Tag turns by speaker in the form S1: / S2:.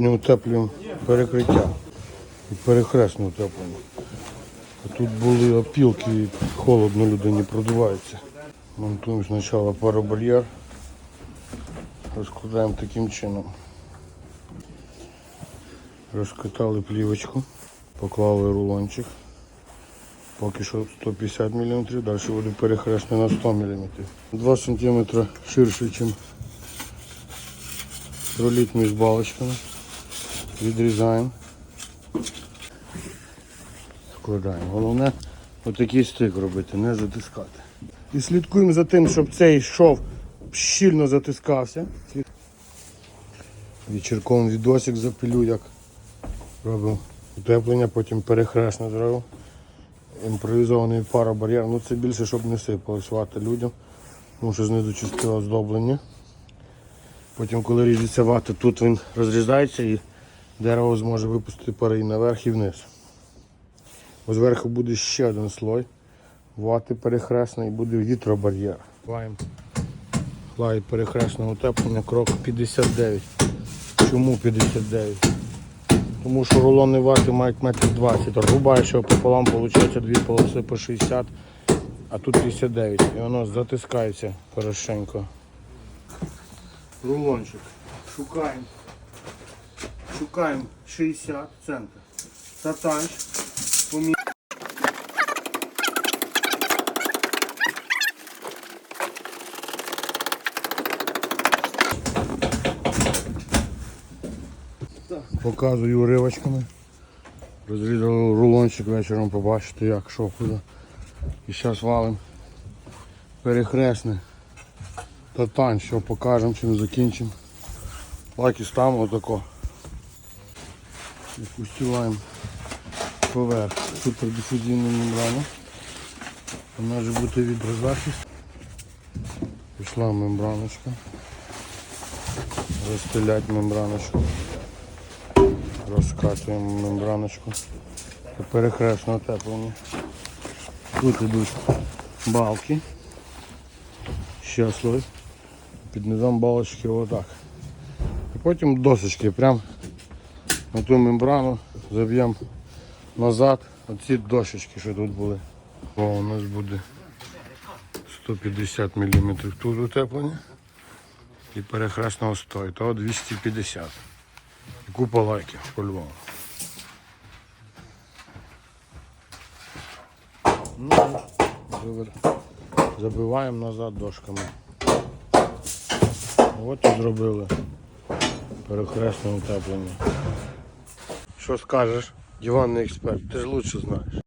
S1: Не утеплюємо перекриття утеплення. А тут були опілки і холодно людині продувається. Монтуємо спочатку паробар'єр. Розкладаємо таким чином. Розкатали плівочку, поклали рулончик. Поки що 150 мм, далі буде перехресне на 100 мм. 2 см ширше, ніж проліт між балочками. Відрізаємо. Складаємо. Головне отакий стик робити, не затискати. І слідкуємо за тим, щоб цей шов щільно затискався. Вечірком відосик запилю, як робимо утеплення, потім перехресне зробив. Імпровізований паробар'єр. Ну це більше, щоб не сипалось вата людям, тому знизу чисте оздоблення. Потім, коли ріжеться вата, тут він розрізається і дерево зможе випустити пари і наверх і вниз. Ось зверху буде ще один слой. Вати перехресний і буде вітробар'єр. Лаємо. Лай перехресного утеплення, крок 59. Чому 59? Тому що рулони вати мають метр 20. Рубаєш його пополам, виходить дві полоси по 60, а тут 59. І воно затискається хорошенько. Рулончик. Шукаємо. Шукаємо 60 центр. Сатанч. Помі... Показую уривочками. Розрізали рулончик вечором, побачите як, що куди. І зараз валим перехресне. Татань, що покажемо, чим закінчимо. Лаки ставимо отако. І постілаємо поверх супердифузійну мембрану. Вона може бути відрозахист. Пішла мембраночка. Розстелять мембраночку. Розкатуємо мембраночку. Перехресне утеплення. Тут йдуть балки. Ще слой. Під низом балочки отак. І потім досочки прям на ту мембрану заб'ємо назад оці дощечки, що тут були. О, у нас буде 150 мм тут утеплення і перехресного стою, то 250 і купа лайків по-любому. Ну, забиваємо назад дошками. От і зробили перехресне утеплення. Що скажеш, диванний експерт, ти ж лучше знаєш.